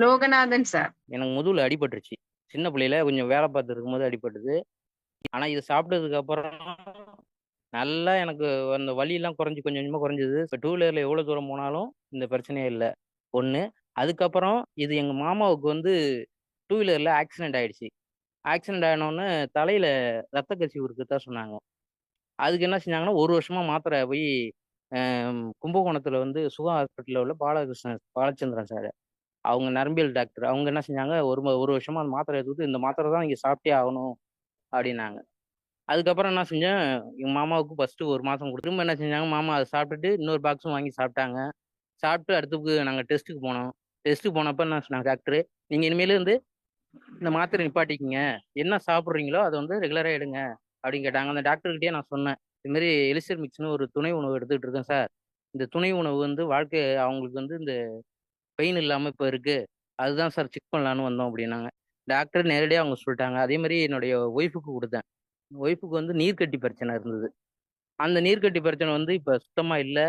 Loganathan sir. எனக்கு முதுகுல அடிபட்டுருச்சு. சின்ன பிள்ளையில கொஞ்சம் வேலை பார்த்துட்டு இருக்கும்போது அடிபட்டுது ஆனா இது சாப்பிட்டதுக்கு அப்புறம் நல்லா எனக்கு அந்த வலியெல்லாம் குறைஞ்சு கொஞ்சம் கொஞ்சமா குறைஞ்சது. இப்ப டூ வீலர்ல எவ்வளோ தூரம் போனாலும் இந்த பிரச்சனையே இல்லை ஒன்று அதுக்கப்புறம் இது எங்க மாமாவுக்கு வந்து டூ வீலர்ல ஆக்சிடென்ட் ஆயிடுச்சு. ஆக்சிடென்ட் ஆனோனே தலையில ரத்த கசிவு இருக்கிறதா சொன்னாங்க. அதுக்கு என்ன செஞ்சாங்கன்னா, ஒரு வருஷமா மாத்திரை போய் கும்பகோணத்தில் கும்பகோணத்துல வந்து சுகா ஹாஸ்பிட்டல்ல உள்ள பாலகிருஷ்ணன் பாலச்சந்திரன் சார். அவங்க நரம்பியல் டாக்டர். அவங்க என்ன செஞ்சாங்க, ஒரு ஒரு வருஷமா அந்த மாத்திரை எடுத்துட்டு, இந்த மாத்திரை தான் நீங்கள் சாப்பிட்டே ஆகணும் அப்படின்னாங்க அதுக்கப்புறம் என்ன செஞ்சேன், எங்கள் மாமாவுக்கு ஃபஸ்ட்டு ஒரு மாதம் கொடுத்து திரும்ப என்ன செஞ்சாங்க, மாமா அதை சாப்பிட்டுட்டு இன்னொரு பாக்ஸும் வாங்கி சாப்பிட்டாங்க. சாப்பிட்டு அடுத்து நாங்கள் டெஸ்ட்டுக்கு போனோம். டெஸ்ட்டுக்கு போனப்போ என்ன சொன்னாங்க டாக்டரு, நீங்கள் இனிமேலு வந்து இந்த மாத்திரை நிப்பாட்டிக்கிங்க என்ன சாப்பிட்றீங்களோ அதை வந்து ரெகுலராக எடுங்க அப்படின்னு கேட்டாங்க. அந்த டாக்டர்கிட்டயே நான் சொன்னேன். இதுமாரி எலிசர் மிக்ஸ்னு ஒரு துணை உணவு எடுத்துக்கிட்டு இருக்கேன் சார். இந்த துணை உணவு வந்து வாழ்க்கை அவங்களுக்கு வந்து இந்த பெயின் இல்லாமல் இப்போ இருக்கு. அதுதான் சார் செக் பண்ணலான்னு வந்தோம் அப்படின்னாங்க டாக்டர் நேரடியாக அவங்க சொல்லிட்டாங்க அதே மாதிரி என்னுடைய ஒய்ஃபுக்கு கொடுத்தேன் ஒய்ஃபுக்கு வந்து நீர்க்கட்டி பிரச்சனை இருந்தது. அந்த நீர்க்கட்டி பிரச்சனை வந்து இப்போ சுத்தமாக இல்லை